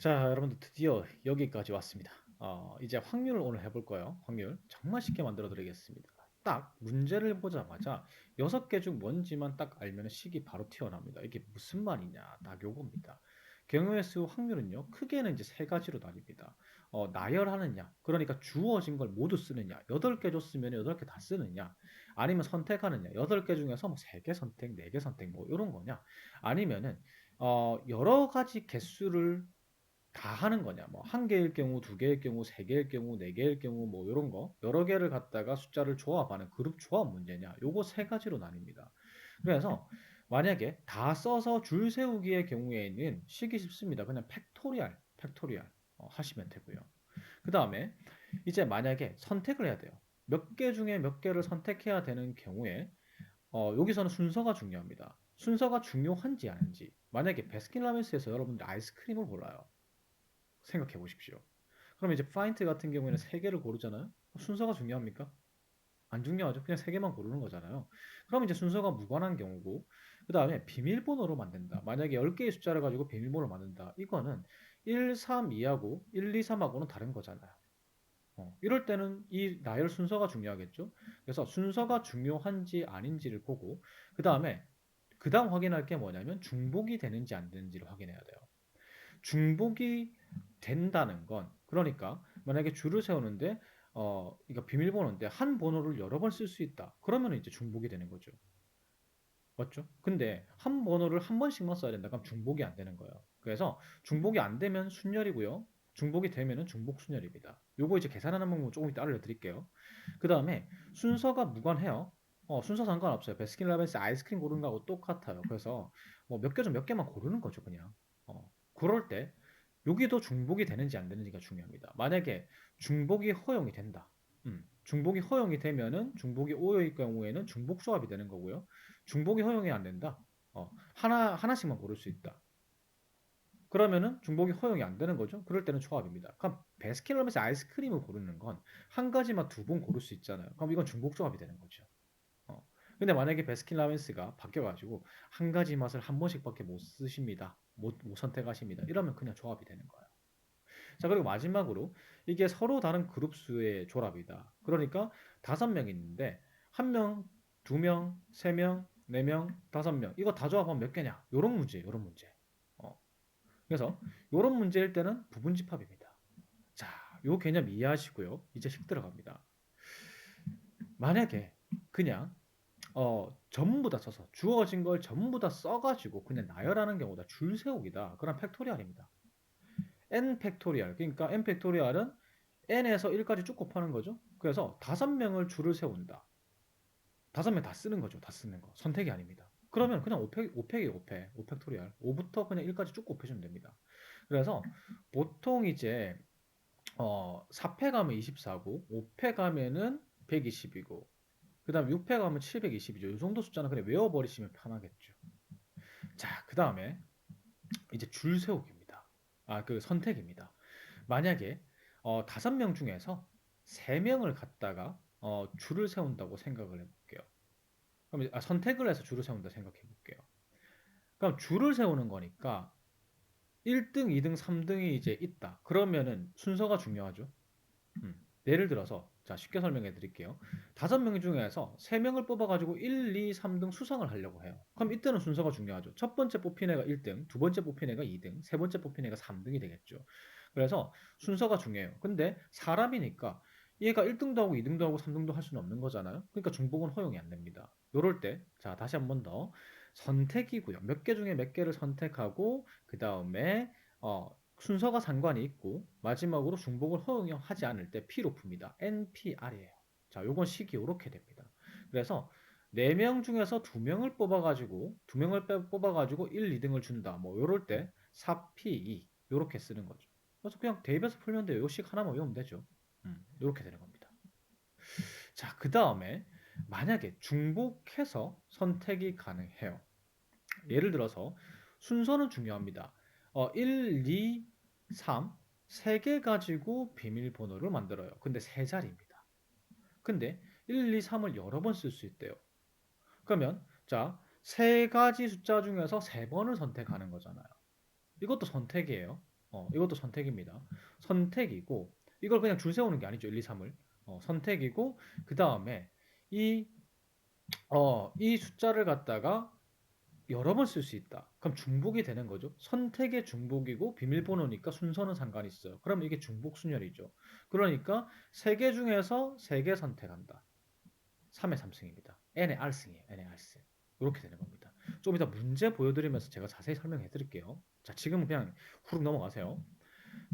자, 여러분들 드디어 여기까지 왔습니다. 어, 이제 확률을 오늘 해볼 거예요. 확률 정말 쉽게 만들어 드리겠습니다. 딱 문제를 보자마자 여섯 개 중 뭔지만 딱 알면 식이 바로 튀어나옵니다. 이게 무슨 말이냐? 딱 요겁니다. 경우의 수 확률은요, 크게는 이제 세 가지로 나뉩니다. 어, 나열하느냐, 그러니까 주어진 걸 모두 쓰느냐, 여덟 개 줬으면 여덟 개 다 쓰느냐, 아니면 선택하느냐, 여덟 개 중에서 뭐 세 개 선택, 네 개 선택, 뭐 이런 거냐, 아니면은 어, 여러 가지 개수를 다 하는 거냐? 뭐 한 개일 경우, 두 개일 경우, 세 개일 경우, 네 개일 경우 뭐 요런 거 여러 개를 갖다가 숫자를 조합하는 그룹 조합 문제냐? 요거 세 가지로 나뉩니다. 그래서 만약에 다 써서 줄 세우기의 경우에는 쉬기 쉽습니다. 그냥 팩토리얼, 팩토리얼 어, 하시면 되고요. 그 다음에 이제 만약에 선택을 해야 돼요. 몇 개 중에 몇 개를 선택해야 되는 경우에 어, 여기서는 순서가 중요합니다. 순서가 중요한지 아닌지. 만약에 베스킨라빈스에서 여러분들 아이스크림을 골라요. 생각해 보십시오. 그럼 이제 파인트 같은 경우에는 세 개를 고르잖아요. 순서가 중요합니까? 안 중요하죠. 그냥 세 개만 고르는 거잖아요. 그럼 이제 순서가 무관한 경우고, 그 다음에 비밀번호로 만든다. 만약에 10개의 숫자를 가지고 비밀번호를 만든다. 이거는 1, 3, 2하고 1, 2, 3하고는 다른 거잖아요. 어, 이럴 때는 이 나열 순서가 중요하겠죠. 그래서 순서가 중요한지 아닌지를 보고, 그 다음에 그 다음 확인할 게 뭐냐면 중복이 되는지 안 되는지를 확인해야 돼요. 중복이 된다는 건 그러니까 만약에 줄을 세우는데 어 이거 비밀번호인데 한 번호를 여러 번 쓸 수 있다. 그러면 이제 중복이 되는 거죠. 맞죠? 근데 한 번호를 한 번씩만 써야 된다. 그럼 중복이 안 되는 거예요. 그래서 중복이 안 되면 순열이고요. 중복이 되면은 중복 순열입니다. 요거 이제 계산하는 방법 조금 이따 알려드릴게요. 그 다음에 순서가 무관해요. 어, 순서 상관없어요. 베스킨라빈스 아이스크림 고르는 거하고 똑같아요. 그래서 뭐 몇개중몇 개만 고르는 거죠, 그냥. 어, 그럴 때 여기도 중복이 되는지 안 되는지가 중요합니다. 만약에 중복이 허용이 된다. 음, 중복이 허용이 되면은 중복이 오요일 경우에는 중복 조합이 되는 거고요. 중복이 허용이 안 된다. 어, 하나 하나씩만 고를 수 있다. 그러면은 중복이 허용이 안 되는 거죠. 그럴 때는 조합입니다. 그럼 베스킨라빈스 아이스크림을 고르는 건 한 가지만 두 번 고를 수 있잖아요. 그럼 이건 중복 조합이 되는 거죠. 어. 근데 만약에 베스킨라빈스가 바뀌어가지고 한 가지 맛을 한 번씩밖에 못 쓰십니다. 못, 못 선택하십니다. 이러면 그냥 조합이 되는 거예요. 자, 그리고 마지막으로 이게 서로 다른 그룹 수의 조합이다. 그러니까 다섯 명 있는데 한 명, 두 명, 세 명, 네 명, 다섯 명 이거 다 조합하면 몇 개냐? 요런 문제, 요런 문제. 어. 그래서 요런 문제일 때는 부분 집합입니다. 자, 요 개념 이해하시고요. 이제 식 들어갑니다. 만약에 그냥 어, 전부 다 써서 주어진 걸 전부 다 써가지고 그냥 나열하는 경우다 줄 세우기다. 그런 팩토리얼입니다. n 팩토리얼. 그러니까 n 팩토리얼은 n에서 1까지 쭉 곱하는 거죠. 그래서 다섯 명을 줄을 세운다. 다섯 명 다 쓰는 거죠. 다 쓰는 거. 선택이 아닙니다. 그러면 그냥 5팩, 5팩이 5팩, 5팩토리얼. 5부터 그냥 1까지 쭉 곱해주면 됩니다. 그래서 보통 이제 어, 4패 가면 24고 5패 가면은 120이고 그 다음에 6패 가면 720이죠. 이 정도 숫자는 그냥 외워버리시면 편하겠죠. 자, 그 다음에 이제 줄 세우기입니다. 아, 그 선택입니다. 만약에 어, 5명 중에서 3명을 갖다가 어, 줄을 세운다고 생각을 해볼게요. 그럼 아, 선택을 해서 줄을 세운다 생각해 볼게요. 그럼 줄을 세우는 거니까 1등, 2등, 3등이 이제 있다. 그러면은 순서가 중요하죠. 음. 예를 들어서 자, 쉽게 설명해 드릴게요. 다섯 명 중에서 세 명을 뽑아가지고 1, 2, 3등 수상을 하려고 해요. 그럼 이때는 순서가 중요하죠. 첫 번째 뽑힌 애가 1등, 두 번째 뽑힌 애가 2등, 세 번째 뽑힌 애가 3등이 되겠죠. 그래서 순서가 중요해요. 근데 사람이니까 얘가 1등도 하고 2등도 하고 3등도 할 수는 없는 거잖아요. 그러니까 중복은 허용이 안 됩니다. 요럴 때, 자, 다시 한 번 더. 선택이고요. 몇 개 중에 몇 개를 선택하고, 그 다음에, 어, 순서가 상관이 있고 마지막으로 중복을 허용하지 않을 때 P로 풉니다. NPR이에요. 자, 요건 식이 이렇게 됩니다. 그래서 4명 중에서 2명을 뽑아가지고 2명을 뽑아가지고 1, 2등을 준다. 뭐 요럴 때 4P2 요렇게 쓰는 거죠. 그래서 그냥 대입해서 풀면 돼요. 요식 하나만 외우면 되죠. 음, 요렇게 되는 겁니다. 자, 그 다음에 만약에 중복해서 선택이 가능해요. 예를 들어서 순서는 중요합니다. 어, 1, 2, 3, 3개 가지고 비밀번호를 만들어요. 근데 세 자리입니다. 근데 1, 2, 3을 여러 번 쓸 수 있대요. 그러면 자, 세 가지 숫자 중에서 세 번을 선택하는 거잖아요. 이것도 선택이에요. 어, 이것도 선택입니다. 선택이고 이걸 그냥 줄 세우는 게 아니죠. 1, 2, 3을. 어, 선택이고 그 다음에 이, 어, 이 숫자를 갖다가 여러 번 쓸 수 있다. 그럼 중복이 되는 거죠. 선택의 중복이고 비밀번호니까 순서는 상관이 있어요. 그러면 이게 중복 순열이죠. 그러니까 3개 중에서 3개 선택한다. 3의 3승입니다. n의 r승이에요. n의 r승. 이렇게 되는 겁니다. 좀 이따 문제 보여드리면서 제가 자세히 설명해 드릴게요. 자, 지금은 그냥 후룩 넘어가세요.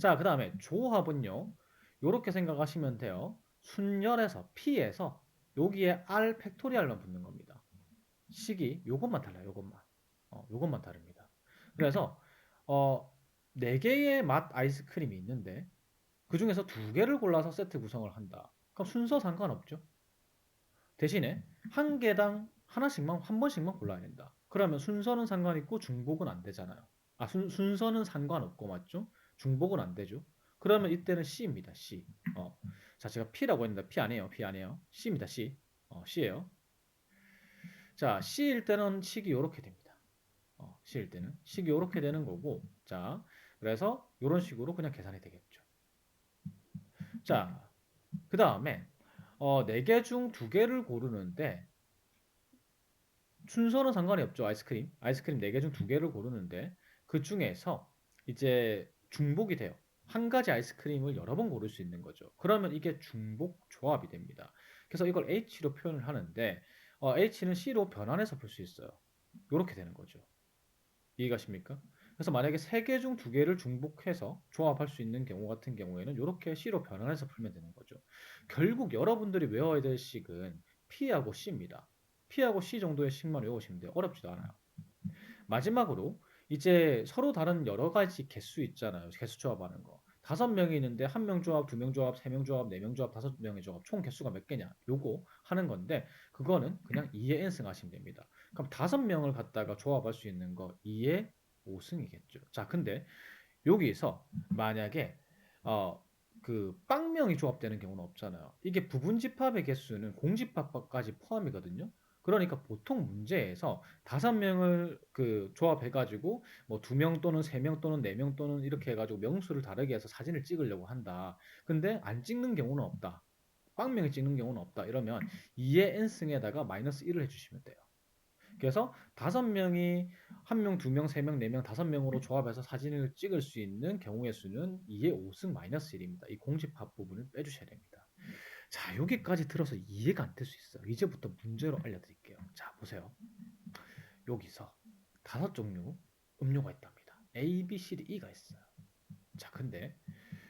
자, 그 다음에 조합은요. 이렇게 생각하시면 돼요. 순열에서 P에서 여기에 R 팩토리알만 붙는 겁니다. 식이 요것만 달라요. 요것만. 어, 요것만 다릅니다. 그래서 어, 4개의 맛 아이스크림이 있는데 그 중에서 2개를 골라서 세트 구성을 한다. 그럼 순서 상관없죠. 대신에 한 개당 하나씩만 한 번씩만 골라야 된다. 그러면 순서는 상관있고 중복은 안 되잖아요. 아 순, 순서는 상관없고 맞죠? 중복은 안 되죠. 그러면 이때는 C입니다. C. 어. 자 제가 P라고 했는데 P 아니에요. P 아니에요. C입니다. C. 어, C예요. 자 C일 때는 식이 이렇게 됩니다. 어, C일 때는 식이 이렇게 되는 거고 자 그래서 이런 식으로 그냥 계산이 되겠죠. 자그 다음에 어, 4개 중 2개를 고르는데 순서는 상관이 없죠. 아이스크림. 아이스크림 4개 중 2개를 고르는데 그 중에서 이제 중복이 돼요. 한 가지 아이스크림을 여러 번 고를 수 있는 거죠. 그러면 이게 중복 조합이 됩니다. 그래서 이걸 H로 표현을 하는데 어, H는 C로 변환해서 볼 수 있어요. 이렇게 되는 거죠. 이해가십니까? 그래서 만약에 3 개 중 2 개를 중복해서 조합할 수 있는 경우 같은 경우에는 이렇게 C로 변환해서 풀면 되는 거죠. 결국 여러분들이 외워야 될 식은 P하고 C입니다. P하고 C 정도의 식만 외우시면 돼요. 어렵지도 않아요. 마지막으로 이제 서로 다른 여러 가지 개수 있잖아요. 개수 조합하는 거. 다섯 명이 있는데 한 명 조합, 두 명 조합, 세 명 조합, 네 명 조합, 다섯 명의 조합 총 개수가 몇 개냐? 요거 하는 건데 그거는 그냥 2의 n승 하시면 됩니다. 그럼 다섯 명을 갖다가 조합할 수 있는 거 2의 5승이겠죠. 자, 근데 여기서 만약에 어, 그 빵명이 조합되는 경우는 없잖아요. 이게 부분 집합의 개수는 공집합까지 포함이거든요. 그러니까 보통 문제에서 다섯 명을 그 조합해 가지고 뭐 두 명 또는 세 명 또는 네 명 또는 이렇게 해 가지고 명수를 다르게 해서 사진을 찍으려고 한다. 근데 안 찍는 경우는 없다. 빵명이 찍는 경우는 없다. 이러면 2의 n승에다가 마이너스 1을 해 주시면 돼요. 그래서 다섯 명이 한 명, 두 명, 세 명, 네 명, 다섯 명으로 조합해서 사진을 찍을 수 있는 경우의 수는 2의 5승 마이너스 1입니다. 이 공집합 부분을 빼주셔야 됩니다. 자, 여기까지 들어서 이해가 안 될 수 있어요. 이제부터 문제로 알려드릴게요. 자, 보세요. 여기서 다섯 종류 음료가 있답니다. A, B, C, D, E가 있어요. 자, 근데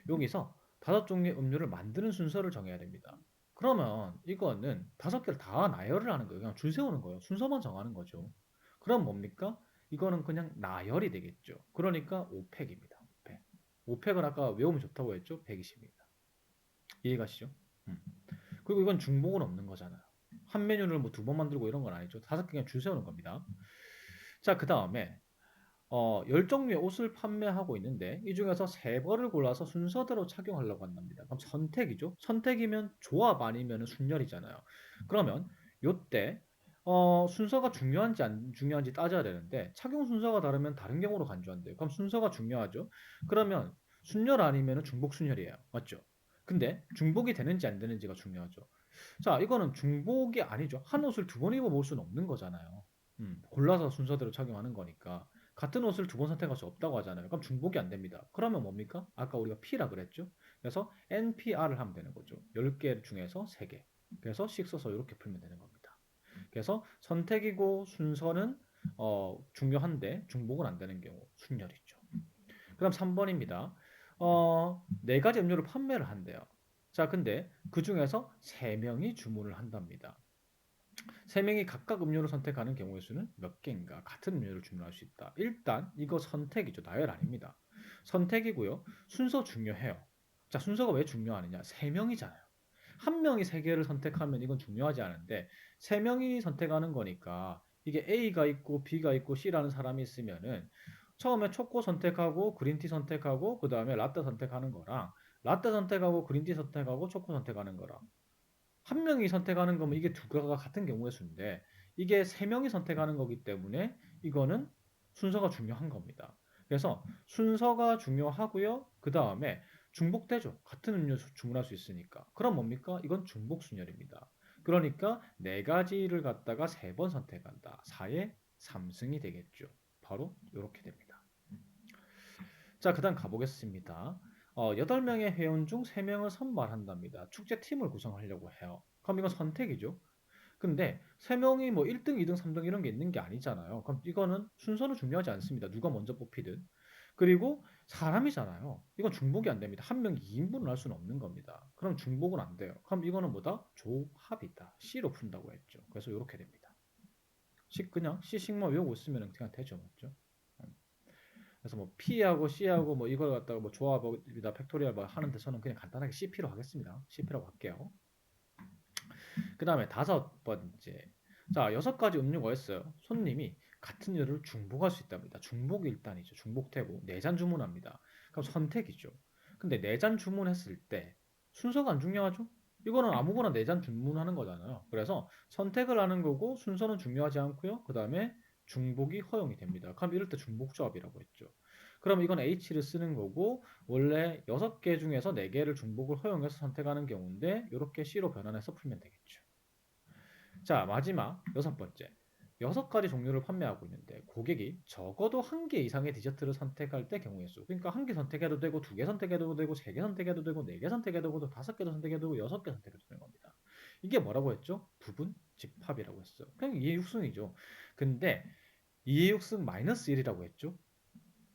여기서 다섯 종류의 음료를 만드는 순서를 정해야 됩니다. 그러면 이거는 다섯 개를 다 나열을 하는 거예요. 그냥 줄 세우는 거예요. 순서만 정하는 거죠. 그럼 뭡니까? 이거는 그냥 나열이 되겠죠. 그러니까 5팩입니다. 5팩. 5팩은 아까 외우면 좋다고 했죠? 120입니다. 이해 가시죠? 음. 그리고 이건 중복은 없는 거잖아요. 한 메뉴를 뭐 두 번 만들고 이런 건 아니죠. 다섯 개 그냥 줄 세우는 겁니다. 자, 그 다음에 어, 10종류의 옷을 판매하고 있는데 이 중에서 세 벌을 골라서 순서대로 착용하려고 한답니다. 그럼 선택이죠. 선택이면 조합 아니면 순열이잖아요. 그러면 요때 어, 순서가 중요한지 안 중요한지 따져야 되는데 착용 순서가 다르면 다른 경우로 간주한대요. 그럼 순서가 중요하죠. 그러면 순열 아니면 중복 순열이에요. 맞죠? 근데 중복이 되는지 안 되는지가 중요하죠. 자, 이거는 중복이 아니죠. 한 옷을 두 번 입어볼 수는 없는 거잖아요. 음, 골라서 순서대로 착용하는 거니까. 같은 옷을 두 번 선택할 수 없다고 하잖아요. 그럼 중복이 안 됩니다. 그러면 뭡니까? 아까 우리가 P라 그랬죠? 그래서 NPR을 하면 되는 거죠. 10개 중에서 3개. 그래서 식 써서 이렇게 풀면 되는 겁니다. 그래서 선택이고 순서는 어, 중요한데 중복은 안 되는 경우 순열이죠. 그럼 3번입니다. 어, 네 가지 음료를 판매를 한대요. 자, 근데 그 중에서 3명이 주문을 한답니다. 세 명이 각각 음료를 선택하는 경우의 수는 몇 개인가? 같은 음료를 주문할 수 있다. 일단 이거 선택이죠. 나열 아닙니다. 선택이고요. 순서 중요해요. 자, 순서가 왜 중요하느냐? 세 명이잖아요. 한 명이 세 개를 선택하면 이건 중요하지 않은데 세 명이 선택하는 거니까 이게 A가 있고 B가 있고 C라는 사람이 있으면은 처음에 초코 선택하고 그린티 선택하고 그 다음에 라떼 선택하는 거랑 라떼 선택하고 그린티 선택하고 초코 선택하는 거랑 한 명이 선택하는 거면 이게 두 개가 같은 경우의 수인데 이게 세 명이 선택하는 거기 때문에 이거는 순서가 중요한 겁니다. 그래서 순서가 중요하고요. 그 다음에 중복되죠. 같은 음료수 주문할 수 있으니까. 그럼 뭡니까? 이건 중복순열입니다. 그러니까 네 가지를 갖다가 세 번 선택한다. 4의 3승이 되겠죠. 바로 이렇게 됩니다. 자, 그 다음 가보겠습니다. 어, 8명의 회원 중 3명을 선발한답니다. 축제팀을 구성하려고 해요. 그럼 이건 선택이죠. 근데 3명이 뭐 1등, 2등, 3등 이런 게 있는 게 아니잖아요. 그럼 이거는 순서는 중요하지 않습니다. 누가 먼저 뽑히든. 그리고 사람이잖아요. 이건 중복이 안 됩니다. 한 명이 2인분을 할 수는 없는 겁니다. 그럼 중복은 안 돼요. 그럼 이거는 뭐다? 조합이다. C로 푼다고 했죠. 그래서 이렇게 됩니다. 식 그냥 C 식모 외우고 있으면 그냥 되죠. 맞죠? 그래서 뭐 P하고 C하고 뭐 이걸 갖다가 뭐 조합이다 팩토리얼 뭐 하는데 저는 그냥 간단하게 CP로 하겠습니다. CP라고 할게요. 그 다음에 다섯 번째. 자, 여섯 가지 음료가 있어요. 손님이 같은 요를 중복할 수 있답니다. 중복 일단이죠. 중복되고 네 잔 주문합니다. 그럼 선택이죠. 근데 네 잔 주문했을 때 순서가 안 중요하죠? 이거는 아무거나 네 잔 주문하는 거잖아요. 그래서 선택을 하는 거고 순서는 중요하지 않고요. 그 다음에 중복이 허용이 됩니다. 그럼 이럴 때 중복조합이라고 했죠. 그럼 이건 H를 쓰는 거고 원래 6개 중에서 4개를 중복을 허용해서 선택하는 경우인데 이렇게 C로 변환해서 풀면 되겠죠. 자 마지막 여섯 번째 여섯 가지 종류를 판매하고 있는데 고객이 적어도 한 개 이상의 디저트를 선택할 때 경우의 수. 그러니까 한 개 선택해도 되고 두 개 선택해도 되고 세 개 선택해도 되고 네 개 선택해도 되고 다섯 개도 선택해도 되고 여섯 개 선택해도 되는 겁니다. 이게 뭐라고 했죠? 부분 집합이라고 했어요. 그냥 이해육승이죠. 근데 이해육승 마이너스 1이라고 했죠.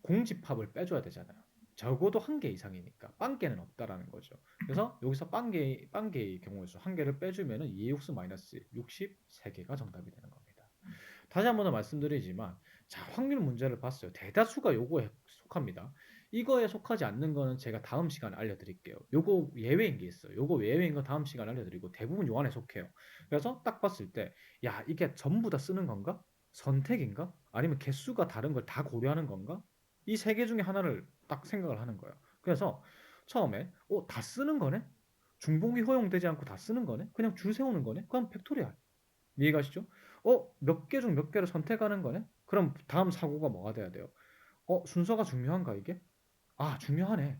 공집합을 빼줘야 되잖아요. 적어도 한 개 이상이니까 빵 개는 없다라는 거죠. 그래서 여기서 빵개 빵개의 경우에 한 개를 빼주면은 이해육수 마이너스 63개가 정답이 되는 겁니다. 다시 한 번 더 말씀드리지만 자 확률 문제를 봤어요. 대다수가 요거에 속합니다. 이거에 속하지 않는 거는 제가 다음 시간에 알려드릴게요. 요거 예외인 게 있어요. 요거 예외인 거 다음 시간에 알려드리고 대부분 요 안에 속해요. 그래서 딱 봤을 때 야 이게 전부 다 쓰는 건가? 선택인가? 아니면 개수가 다른 걸 다 고려하는 건가? 이 세 개 중에 하나를 딱 생각을 하는 거예요. 그래서 처음에 어, 다 쓰는 거네? 중복이 허용되지 않고 다 쓰는 거네? 그냥 줄 세우는 거네? 그럼 팩토리얼. 이해가시죠? 어, 몇 개 중 몇 개를 선택하는 거네? 그럼 다음 사고가 뭐가 돼야 돼요? 어, 순서가 중요한가 이게? 아, 중요하네.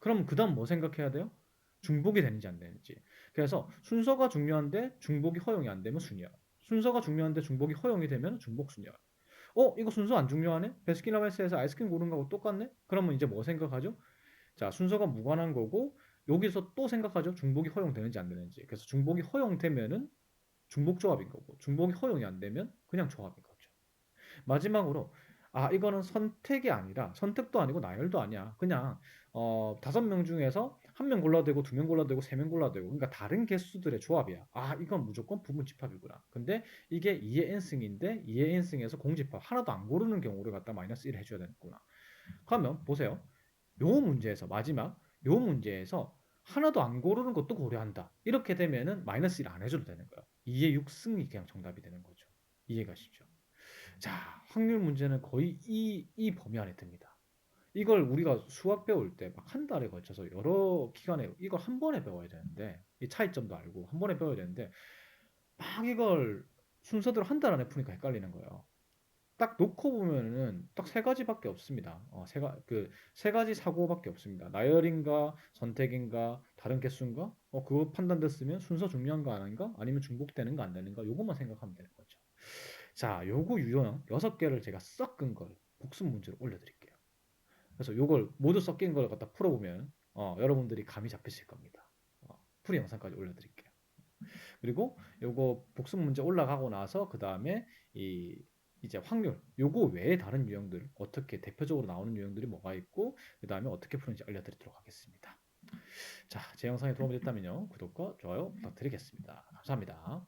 그럼 그 다음 뭐 생각해야 돼요? 중복이 되는지 안 되는지. 그래서 순서가 중요한데 중복이 허용이 안 되면 순열. 순서가 중요한데 중복이 허용이 되면 중복 순열. 어, 이거 순서 안 중요하네? 베스킨라빈스에서 아이스크림 고른 거하고 똑같네? 그러면 이제 뭐 생각하죠? 자, 순서가 무관한 거고 여기서 또 생각하죠. 중복이 허용되는지 안 되는지. 그래서 중복이 허용되면은 중복 조합인 거고 중복이 허용이 안 되면 그냥 조합인 거죠. 마지막으로 아 이거는 선택이 아니라 선택도 아니고 나열도 아니야. 그냥 어 다섯 명 중에서 한 명 골라도 되고 두 명 골라도 되고 세 명 골라도 되고 그러니까 다른 개수들의 조합이야. 아 이건 무조건 부분 집합이구나. 근데 이게 2의 n승인데 2의 n승에서 공집합 하나도 안 고르는 경우를 갖다 마이너스 1 해줘야 되겠구나. 그러면 보세요. 요 문제에서 마지막 요 문제에서 하나도 안 고르는 것도 고려한다. 이렇게 되면은 마이너스 1 안 해줘도 되는 거야. 2의 6승이 그냥 정답이 되는 거죠. 이해가시죠? 자, 확률 문제는 거의 이, 이 범위 안에 듭니다. 이걸 우리가 수학 배울 때 막 한 달에 걸쳐서 여러 기간에 이걸 한 번에 배워야 되는데 이 차이점도 알고 한 번에 배워야 되는데 막 이걸 순서대로 한 달 안에 푸니까 헷갈리는 거예요. 딱 놓고 보면은 딱 세 가지밖에 없습니다. 어, 세 가, 그, 세 가지 사고밖에 없습니다. 나열인가, 선택인가, 다른 개수인가? 어, 그거 판단됐으면 순서 중요한가 아닌가? 아니면 중복되는가 안 되는가? 요것만 생각하면 되는 거죠. 자, 요거 유형 여섯 개를 제가 섞은 걸 복습 문제로 올려드릴게요. 그래서 요걸 모두 섞인 걸 갖다 풀어보면 어, 여러분들이 감이 잡히실 겁니다. 어, 풀이 영상까지 올려드릴게요. 그리고 요거 복습 문제 올라가고 나서 그 다음에 이 이제 확률 요거 외에 다른 유형들 어떻게 대표적으로 나오는 유형들이 뭐가 있고 그 다음에 어떻게 푸는지 알려드리도록 하겠습니다. 자, 제 영상이 도움이 됐다면요 구독과 좋아요 부탁드리겠습니다. 감사합니다.